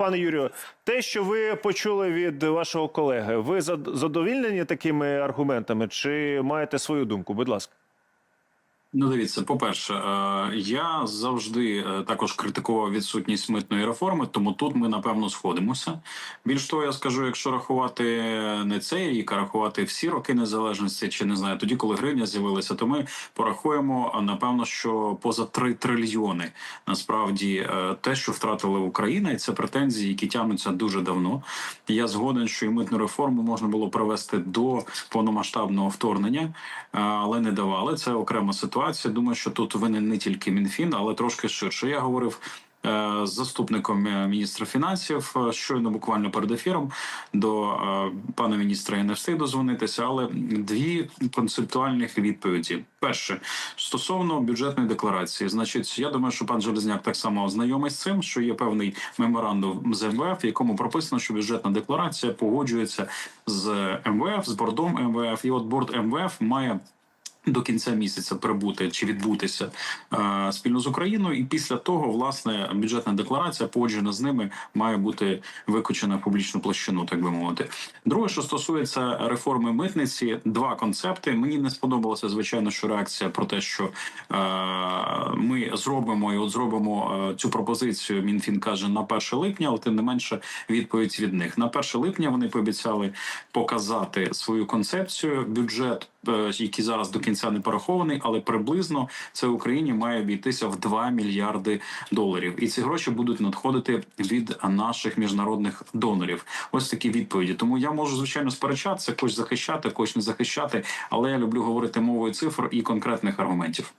Пане Юрію, те, що ви почули від вашого колеги, ви зад- задовільнені такими аргументами, чи маєте свою думку? Будь ласка. Ну, дивіться, по-перше, е, я завжди е, також критикував відсутність митної реформи, тому тут ми напевно сходимося. Більш того, я скажу, якщо рахувати не цей рік, а рахувати всі роки незалежності, чи не знаю, тоді, коли гривня з'явилася, то ми порахуємо напевно, що поза 3 трильйони насправді е, те, що втратила Україна, і це претензії, які тягнуться дуже давно. Я згоден, що і митну реформу можна було провести до повномасштабного вторгнення, е, але не давали. Це окрема ситуація. Думаю, що тут винен не тільки МінФін, але трошки ширше. Я говорив. е, З заступником е, міністра фінансів е, щойно буквально перед ефіром до пана міністра я не встиг дозвонитися, але дві концептуальних відповіді. Перше стосовно бюджетної декларації, значить, я думаю, що пан Железняк так само знайомий з цим, що є певний меморандум з МВФ, в якому прописано, що бюджетна декларація погоджується з МВФ, з бордом МВФ, і от борд МВФ має. До кінця місяця прибути чи відбутися е, спільно з Україною, і після того власне бюджетна декларація погоджена з ними має бути викочена в публічну площину, так би мовити. Друге, що стосується реформи митниці, два концепти. Мені не сподобалося звичайно, що реакція про те, що е, ми зробимо і от зробимо е, цю пропозицію. Мінфін каже на 1 липня, але тим не менше відповідь від них на 1 липня. Вони пообіцяли показати свою концепцію. Бюджет, е, який зараз до кінця не порахований, але приблизно це Україні має обійтися в 2 мільярди доларів. І ці гроші будуть надходити від наших міжнародних донорів. Ось такі відповіді. Тому я можу звичайно сперечатися, когось захищати, когось не захищати, але я люблю говорити мовою цифр і конкретних аргументів.